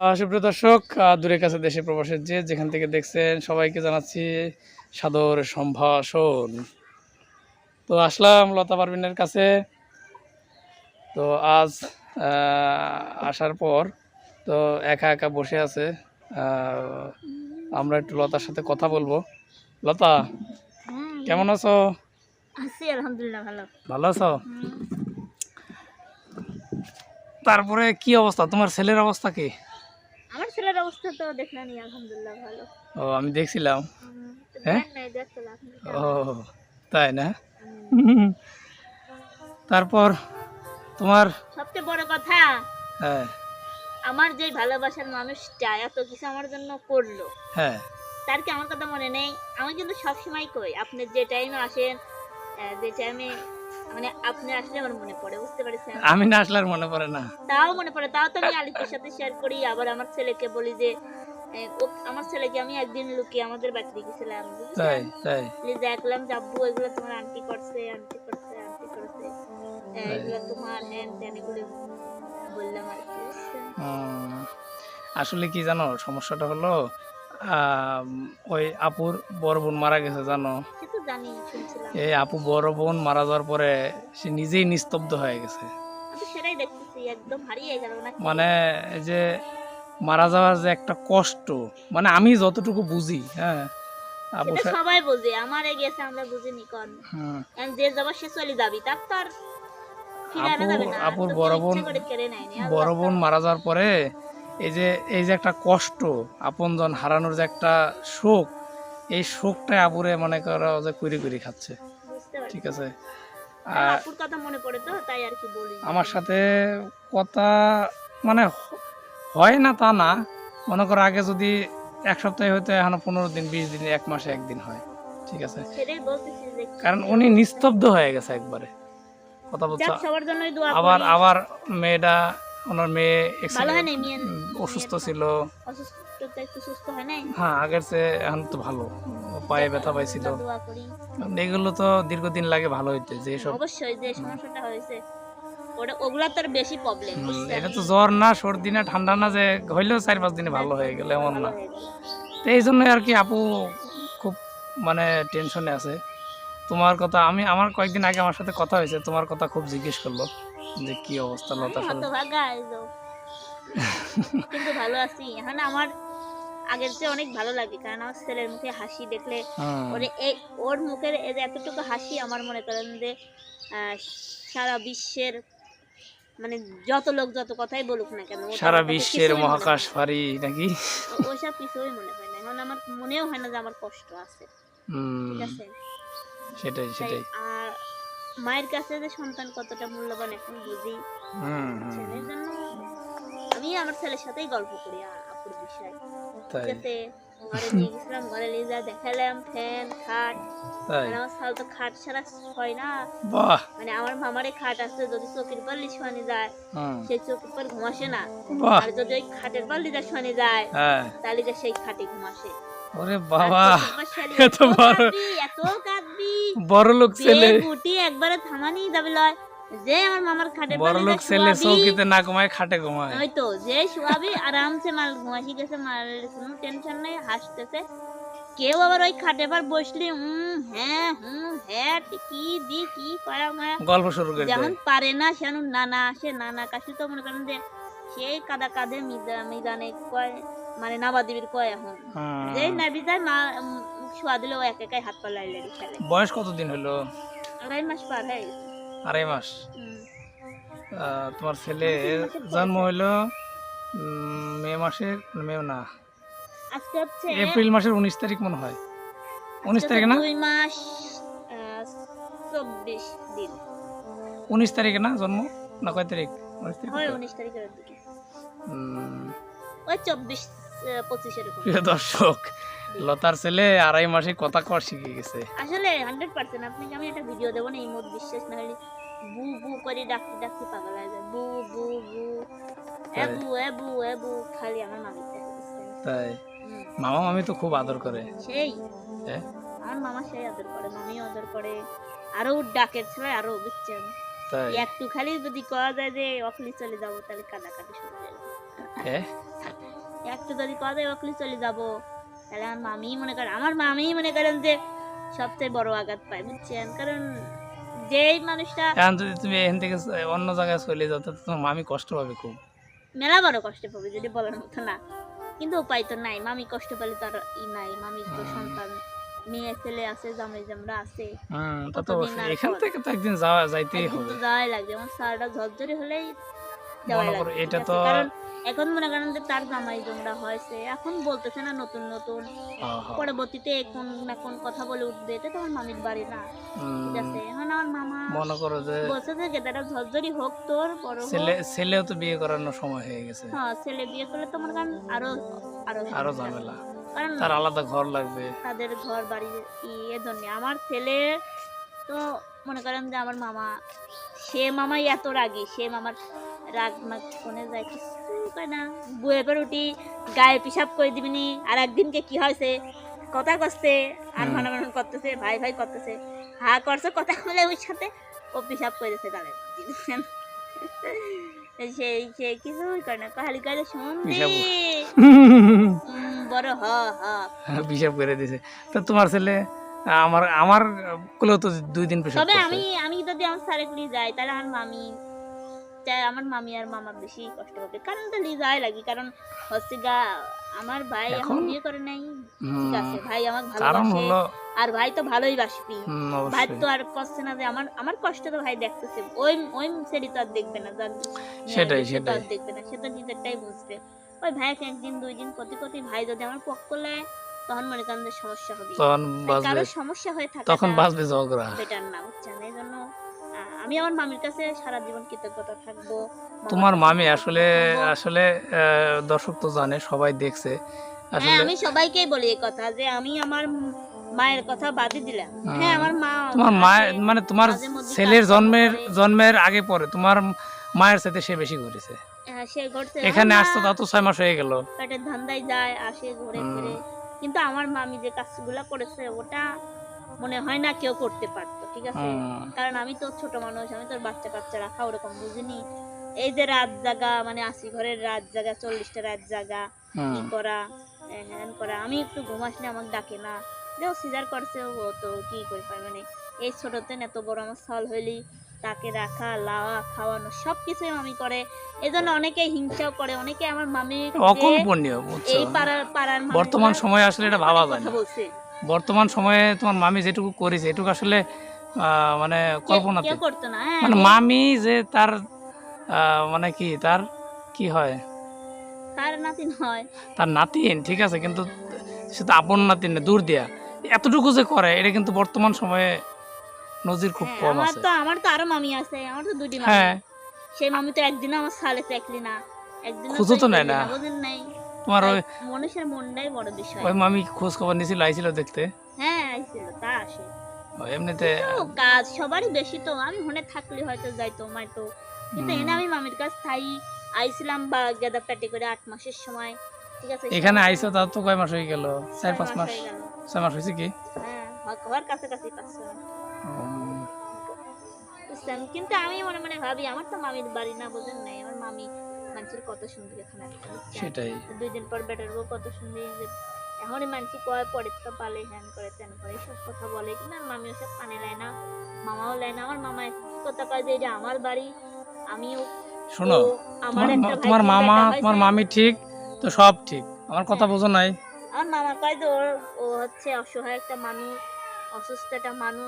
সুপ্রিয় দর্শক দূরের কাছে দেশে প্রবাসের যে যেখান থেকে দেখছেন সবাইকে জানাচ্ছি সাদর সম্ভাষণ। তো আসলাম লতা পারভিনের কাছে। তো আজ আসার পর তো একা একা বসে আছে। আমরা একটু লতার সাথে কথা বলব। লতা কেমন আছো? আছি আলহামদুলিল্লাহ ভালো। ভালো আছো? তারপরে কি অবস্থা? তোমার ছেলের অবস্থা কি? অবস্থা তো দেখলাম আলহামদুলিল্লাহ ভালো। ও আমি দেখছিলাম। হ্যাঁ? ও তাই না? তারপর তোমার সবচেয়ে বড় কথা হ্যাঁ। আমার যে ভালোবাসার মানুষটা এত কিছু আমার জন্য করল হ্যাঁ। তার কি আমার কথা মনে নেই? আমি কিন্তু সবসময় কই আপনি যে টাইমে আসেন যে টাইমে মানে আপনি আসলে আমার মনে পড়ে বুঝতে পারছেন? আমি না আসলে মনে পড়ে না। তাও মনে পড়ে তাও তো আমি আলিফের সাথে শেয়ার করি আবার আমার ছেলেকে বলি যে আমার ছেলেকে আমি একদিন লুকিয়ে আমাদের বাড়িতে গেছিলাম তাই তাই। দেখলাম জাব্বু এগুলো তোমার আন্টি করছে আন্টি করছে আন্টি করছে। এগুলো তোমার হ্যান ত্যান এগুলো বললাম আর কি? আসলে কি জানো সমস্যাটা হলো ওই আপুর বড় বোন মারা গেছে জানো? জানি শুনছিলাম। এই আপু বড় বোন মারা যাওয়ার পরে সে নিজেই নিস্তব্ধ হয়ে গেছে। সেটাই দেখতেছি একদম হারিয়ে গেল মানে এই যে মারা যাওয়ার যে একটা কষ্ট মানে আমি যতটুকু বুঝি হ্যাঁ। আপু সেটা সা- সবাই বোঝে আমারে গেছে আমরা বুঝিনি কন। যে যাবার সে চলে যাবি তার তো আর ফিরে আনা আপু- যাবে না। আপুর বড় বোন- বড় বোন মারা যাওয়ার পরে এই যে এই যে একটা কষ্ট আপনজন হারানোর যে একটা শোক এই শোকটা আপুরে মনে করো যে কুড়ি কুড়ি খাচ্ছে। ঠিক আছে? আর আপুর কথা মনে পড়ে তো তাই আর কি বলি। আমার সাথে কথা মানে হয় না তা না। মনে করো আগে যদি এক সপ্তাহে হয়তো এখন পনেরো দিন বিশ দিন এক মাসে একদিন হয়। ঠিক আছে? কারণ উনি নিস্তব্ধ হয়ে গেছে একবারে। কথা বলছো? আবার আবার মেয়েটা ওনার মেয়ে অসুস্থ ছিল। অসুস্থতা একটু সুস্থ হয় নাই? হ্যাঁ আগের চেয়ে এখন তো ভালো। পায়ে ব্যথা পাইছিল। দোয়া করি। এগুলো তো দীর্ঘদিন লাগে ভালো হইতে যে সব অবশ্যই যে সমস্যাটা হয়েছে ওটা ওগুলা তোর বেশি প্রবলেম এটা তো জ্বর না সর্দি না ঠান্ডা না যে হইলেও চার পাঁচ দিনে ভালো হয়ে গেলে এমন না। তো এই জন্য আর কি আপু খুব মানে টেনশনে আছে। তোমার কথা আমি আমার কয়েকদিন আগে আমার সাথে কথা হয়েছে তোমার কথা খুব জিজ্ঞেস করল যে কি অবস্থা লতা কিন্তু ভালো আছি। এখন আমার আগের চেয়ে অনেক ভালো লাগে। কারণ আমার ছেলের মুখে হাসি দেখলে ওরে এই ওর মুখের এতটুকু হাসি আমার মনে করেন যে সারা বিশ্বের মানে যত লোক যত কথাই বলুক না কেন সারা বিশ্বের মহাকাশ ফারি নাকি হয় না। ও- ওসব কিছুই মনে হয় না। এখন আমার মনেও হয় না যে আমার কষ্ট আছে। ঠিক আছে? সেটাই সেটাই। আর মায়ের কাছে যে সন্তান কতটা মূল্যবান এখন বুঝি। ছেলের জন্য আমি আমার ছেলের সাথেই গল্প করি আ- আপুর বিষয়। তাই। ঠিক ঘরে নিয়ে গেছিলাম ঘরে নিয়ে যা দেখালাম ফ্যান খাট। তাই। মানে আমার সাল তো খাট ছাড়া হয় না। বাহ! মানে আমার মামারে খাট আছে যদি চোখের পাল্লি শোয়ানি যায় হুম, সেই চোখের পর ঘুমাসে না। বাহ! আর যদি ওই খাটের পাল্লি যা শোয়ানি যায় হ্যাঁ। তাহলে যা সেই খাটে ঘুমাসে। ওরে বাবা! এত এত বড়। কাঁদবি, এত কাঁদবি। বড় লোক ছেলে। একবারে থামানি যাবে লয়। যে আমার মামার খাটের বড় লোক ছেলে চৌকিতে না ঘুমায় খাটে ঘুমায়। ওই তো যে শুয়াবি আরামসে মাল ঘুমাসি গেছে মাল কোনো টেনশন নেই হাসতেছে। কেউ আবার ওই খাটে বসলি হুম হ্যাঁ হুম হ্যাঁ কি দি কি করা মায়া গল্প শুরু করে যেমন পারে না নানা আসে নানা কাশি তো মনে করেন যে সেই কাদা কাঁধে মিদা- মিদানে কয় মানে নাবাদিবির কয় এখন। হুম। যেই নাবি যায় মা শোয়া দিলে ও এক একাই হাত পা লাইলে বয়স কতদিন হলো? আড়াই মাস পার হয়ে গেছে। আড়াই মাস। তোমার ছেলে জন্ম হইল মে মাসের মে না। এপ্রিল মাসের উনিশ তারিখ মনে হয়। উনিশ তারিখে না? মাস চব্বিশ দিন। উনিশ তারিখে না জন্ম? না কয় তারিখ? উনিশ তারিখ তারিখের দিকে। ওই চব্বিশ আহ, পঁচিশ এরকম প্রিয় দর্শক লতার ছেলে আড়াই মাসে কথা কর শিখে গেছে। আসলে হান্ড্রেড পার্সেন্ট আপনাকে আমি একটা ভিডিও দেবো না এই মত বিশ্বাস না হলে বু বু করে ডাকতে ডাকতে পাগল হয়ে যায়। বু বু বু এবু এবু এবু খালি আমার মামি তাই। মামা মামি তো খুব আদর করে। সেই। আমার মামা সেই আদর করে মামিও আদর করে। আরও ডাকের ছেলে আরও বুঝছেন? তাই। একটু খালি যদি কওয়া যায় যে অফিস চলে যাব তাহলে কাদাকাটি শুরু হয়ে হ্যাঁ একটু যদি কথা ওখানে চলে যাব তাহলে আমার মামি মনে করেন আমার মামি মনে করেন যে সবচেয়ে বড় আঘাত পায় বুঝছেন? কারণ যেই মানুষটা এখন যদি তুমি এখান থেকে অন্য জায়গায় চলে যাও তাহলে তোমার মামি কষ্ট পাবে খুব। মেলা বড় কষ্ট পাবে যদি বলার মতো না। কিন্তু উপায় তো নাই মামি কষ্ট পেলে তো আর ই নাই মামির তো সন্তান মেয়ে ছেলে আছে জামাই জামরা আছে। হুম তা তো অবশ্যই। এখান থেকে তো একদিন যাওয়া যাইতেই হবে। যাওয়াই লাগবে আমার সারাটা ঝরঝরি হলেই যাওয়াই মনে লাগবে, এটা তো কারণ এখন মনে করেন যে তার জামাই জমরা হয়েছে এখন বলতেছে না নতুন নতুন। পরবর্তীতে কোন না কোন কথা বলে উঠবে এটা তো আমার মামির বাড়ি না। ঠিক আছে এখন আমার মামা মনে করো যে বলছে যে গেদাটা ঝরঝরি হোক তোর বড় ছেলে ছেলেও তো বিয়ে করানোর সময় হয়ে গেছে। হ্যাঁ ছেলে বিয়ে করলে তোমার কারণ আরও আরও আরও ঝামেলা। তার আলাদা ঘর লাগবে। তাদের ঘর বাড়ি ই এর জন্য আমার ছেলে তো মনে করেন যে আমার মামা সে মামাই এত রাগী সে মামার রাগ মাগ কোনে যায় কয় না বয়ে পর উঠি গায়ে পিসাব করে দিবিনি আর একদিনকে কি হয়েছে কথা করছে আর হুম। মনে মনে করতেছে ভাই ভাই করতেছে। হা করছে কথা বলে ওর সাথে ও পিসাব করেছে গালে সেই সে কিছুই করে না গালে শুন বড় হ হ। হিসাব করে দিছে। তো তোমার ছেলে আমার আমারগুলো তো দুই দিন পেশাব তবে আমি আমি যদি আমার স্যারে কুড়ি যাই তাহলে আমার মামি চাই আমার মামি আর মামা বেশি কষ্ট পাবে। কারণ তো যাই লাগি কারণ হচ্ছে গা আমার ভাই এখন বিয়ে করে নাই। ঠিক আছে ভাই আমার ভালোবাসে। আর ভাই তো ভালোই বাসবি। ভাই তো আর করছে না যে আমার আমার কষ্ট তো ভাই দেখতেছে। ওই ওই সেটি তো আর দেখবে না যার সেটাই, আর সেটাই। দেখবে না সে তো নিজেরটাই বুঝবে। ওই ভাইকে একদিন দুই দিন প্রতি প্রতি ভাই যদি আমার পক্ষ নেয় তখন মনে করেন যে সমস্যা হবে। তখন কারও সমস্যা হয়ে থাকে তখন বাজবে ঝগড়া। বেটার না বুঝছেন? আমি আমার মামির কাছে সারা জীবন কৃতজ্ঞতা থাকব। তোমার মামি আসলে আসলে দর্শক তো জানে সবাই দেখছে। হ্যাঁ আসলে আমি সবাইকেই বলি এই কথা যে আমি আমার মায়ের কথা বাদই দিলাম। হ্যাঁ আমার মা তোমার মায়ের মানে তোমার ছেলের জন্মের জন্মের আগে পরে তোমার মায়ের সাথে সে বেশি ঘুরেছে। হ্যাঁ, এখানে আসতো মা তো ছয় মাস হয়ে গেল। পেটের ধান্দায় যায় আসে ঘুরে। ফিরে। কিন্তু আমার মামি যে কাজগুলো করেছে ওটা মনে হয় না কেউ করতে পারতো ঠিক আছে? কারণ আমি তো ছোট মানুষ আমি তো বাচ্চা কাচ্চা রাখা ওরকম বুঝিনি। এই যে রাত জাগা মানে আশি ঘরের রাত জাগা চল্লিশটা রাত জাগা হুম। ই করা হ্যান করা। আমি একটু ঘুম আসলে আমাকে ডাকে না। দেখো সিজার করছে ও তো কি করে পায় মানে এই ছোটতে এত বড় আমার সাল হইলি তাকে রাখা লাওয়া খাওয়ানো সব কিছুই মামি করে। এই জন্য অনেকে হিংসাও করে অনেকে আমার মামি অকল্পনীয় এই পাড়ার পাড়ার বর্তমান সময়ে আসলে এটা ভাবা যায় না। বর্তমান সময়ে তোমার মামি যেটুকু করেছে এটুকু আসলে মানে কল্পনাতে। কেউ করতো না হ্যাঁ। মানে মামি যে তার মানে কি তার কি হয়? নাতিন হয়। তার নাতিন ঠিক আছে কিন্তু সে তো আপন নাতিন না, দূর দিয়া। এতটুকু যে করে এটা কিন্তু বর্তমান সময়ে নজির খুব হ্যাঁ, কম আমার আছে। তো আমার তো আরও মামি আছে আমার তো দুটি মামি। হ্যাঁ। সেই মামি তো একদিনও আমার সালে চাকলি না একদিন খুঁজো তো নেয় না। বুঝেন নাই। তোমার ওই মানুষের মনটাই বড় বিষয়। ওই মামি খোঁজ খবর আইছিল দেখতে। হ্যাঁ আইছিল তা আসে। এমনিতে কাজ সবারই বেশি তো আমি মনে থাকলে হয়তো যাইতো মাইতো কিন্তু এনে আমি মামির কাছ স্থায়ী আইছিলাম বা গেদা প্যাটি করে আট মাসের সময়। ঠিক আছে এখানে আইসো তাও তো কয় মাস হয়ে গেল? চার পাঁচ মাস ছয় মাস হয়েছে কি? হ্যাঁ পাঁচ ছয় মাস। উম, বুঝছেন কিন্তু আমি মনে মনে ভাবি আমার তো মামির বাড়ি না বোঝেন নাই আমার মামি মানুষের কত সুন্দর এখানে সেটাই। দুই দিন পর বেটার বউ কত সুন্দর এমনই মানুষ কয় পরে তো পালে হ্যান করে তেন করে সব কথা বলে কিন্তু আমার মামি ওসব কানে নেয় না মামাও নেয় না আমার মামা কথা কয় যে এটা আমার বাড়ি আমিও শোনো তোমার মামা তোমার মামি ঠিক তো সব ঠিক আমার কথা হ্যাঁ। বোঝো নাই। আমার মামা কয় যে ও হচ্ছে অসহায় একটা মানুষ অসুস্থ একটা মানুষ